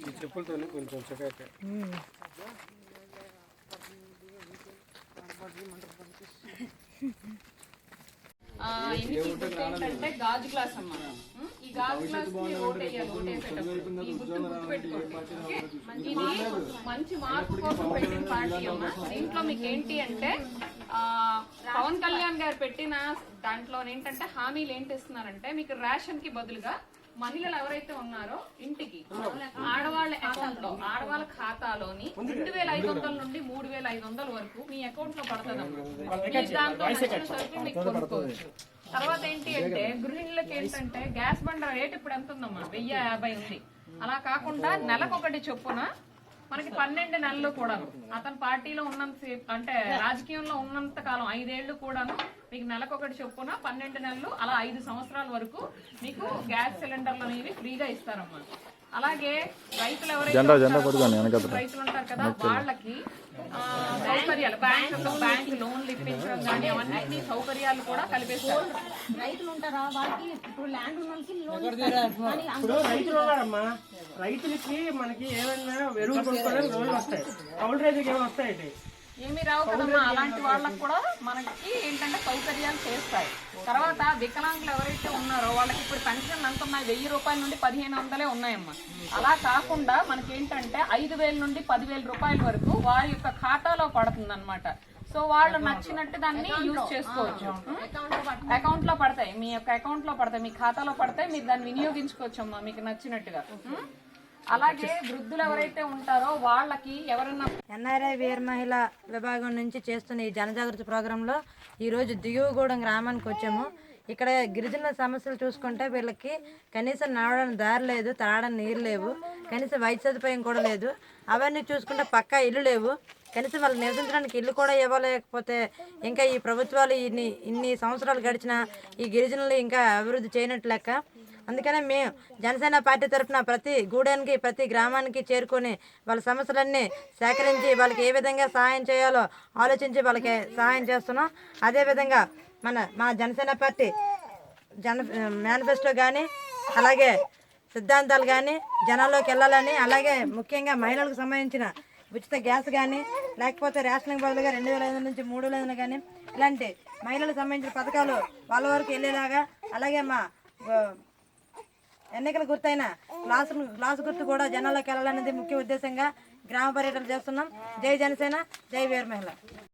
ఈ చెప్పులతో కొంచెం గుర్తు ఏంటంటే గాజు గ్లాస్ అమ్మా. ఉం? ఈ గాజు గ్లాస్ మంచి మార్పు కోసం పెట్టిన పార్టీ అమ్మా. దీంట్లో మీకు ఏంటి అంటే ఆ, పవన్ కళ్యాణ్ గారు పెట్టిన దాంట్లో ఏంటంటే హామీలు ఏంటి ఇస్తున్నారంటే మీకు రేషన్కి బదులుగా మహిళలు ఎవరైతే ఉన్నారో ఇంటికి ఆడవాళ్ళ అకౌంట్లో ఆడవాళ్ళ ఖాతాలోని రెండు వేల ఐదు వందల నుండి మూడు వేల ఐదు వందల వరకు మీ అకౌంట్లో పడుతుంది మీరు నచ్చిన సరుకులు మీకు కొనుక్కోవచ్చు. తర్వాత ఏంటి అంటే గృహిణులకు ఏంటంటే గ్యాస్ బండ రేట్ ఇప్పుడు ఎంత ఉందమ్మా వెయ్యి యాభై ఉంది. అలా కాకుండా నెలకొకటి చొప్పున మనకి పన్నెండు నెలలు కూడా. అతని పార్టీలో ఉన్నంత అంటే రాజకీయంలో ఉన్నంత కాలం ఐదేళ్ళు కూడాను మీకు నెలకొకటి చొప్పున పన్నెండు నెలలు అలా ఐదు సంవత్సరాల వరకు మీకు గ్యాస్ సిలిండర్లు అనేవి ఫ్రీగా ఇస్తారమ్మా. అలాగే రైతులు ఎవరైతే ఉంటారో, రైతులు ఉంటారు కదా వాళ్ళకి ఆ, సౌకర్యాలు బ్యాంక్ బ్యాంక్ లోన్లు ఇప్పించడం కానీ అవన్నీ సౌకర్యాలు కూడా కల్పిస్తారు. రైతులు ఉంటారా? వాళ్ళకి ఇప్పుడు ల్యాండ్ ఇప్పుడు రైతులు ఉన్నారమ్మా. రైతులకి మనకి ఏమైనా ఎరువులు కొనుక్కోవడానికి లోన్లు వస్తాయి. కౌలు రైతుకి ఏమి వస్తాయండి ఏమి రావు కదమ్మా. అలాంటి వాళ్ళకి కూడా మనకి ఏంటంటే సౌకర్యాలు చేస్తాయి. తర్వాత వికలాంగులు ఎవరైతే ఉన్నారో వాళ్ళకి ఇప్పుడు పెన్షన్ ఎంత ఉన్నాయి? వెయ్యి రూపాయల నుండి పదిహేను వందలే ఉన్నాయమ్మా. అలా కాకుండా మనకి ఏంటంటే ఐదు వేల నుండి పదివేల రూపాయల వరకు వారి యొక్క ఖాతాలో పడుతుంది అనమాట సో వాళ్ళు నచ్చినట్టు దాన్ని యూజ్ చేసుకోవచ్చు. అకౌంట్లో పడతాయి. మీ యొక్క అకౌంట్లో పడతాయి. మీ ఖాతాలో పడతాయి. మీరు దాన్ని వినియోగించుకోవచ్చు అమ్మా మీకు నచ్చినట్టుగా? అలాగే వృద్ధులు ఎవరైతే ఉంటారో వాళ్ళకి ఎవరన్నా ఎన్ఆర్ఐ వీర మహిళ విభాగం నుంచి చేస్తున్న ఈ జనజాగృతి ప్రోగ్రాంలో ఈరోజు దిగువగూడెం గ్రామానికి వచ్చాము. ఇక్కడ గిరిజనుల సమస్యలు చూసుకుంటే వీళ్ళకి కనీసం నడవడానికి దారి లేదు తాగడానికి నీరు లేవు కనీసం వైద్య సదుపాయం కూడా లేదు. అవన్నీ చూసుకుంటే పక్కా ఇల్లు లేవు. కనీసం వాళ్ళు నివసించడానికి ఇల్లు కూడా ఇవ్వలేకపోతే ఇంకా ఈ ప్రభుత్వాలు ఇన్ని ఇన్ని సంవత్సరాలు గడిచిన ఈ గిరిజనులు ఇంకా అభివృద్ధి చేయనట్టు లెక్క. అందుకనే మేము జనసేన పార్టీ తరఫున ప్రతి గూడెనికి ప్రతి గ్రామానికి చేరుకొని వాళ్ళ సమస్యలన్నీ సేకరించి వాళ్ళకి ఏ విధంగా సహాయం చేయాలో ఆలోచించి వాళ్ళకి సహాయం చేస్తున్నాం. అదేవిధంగా మన మా జనసేన పార్టీ జన మేనిఫెస్టో కానీ అలాగే సిద్ధాంతాలు కానీ జనాల్లోకి వెళ్ళాలని అలాగే ముఖ్యంగా మహిళలకు సంబంధించిన ఉచిత గ్యాస్ కానీ లేకపోతే రేషన్కి బదులుగా రెండు వేల ఐదు నుంచి మూడు వేల ఐదు కానీ ఇలాంటి మహిళలకు సంబంధించిన పథకాలు వాళ్ళ వరకు వెళ్ళేలాగా అలాగే మా ఎన్నికల గుర్తైన గ్లాసు గ్లాసు గుర్తు కూడా జనాల్లోకి వెళ్ళాలనేది ముఖ్య ఉద్దేశంగా గ్రామ పర్యటన చేస్తున్నాం. జై జనసేన జై వీర మహిళ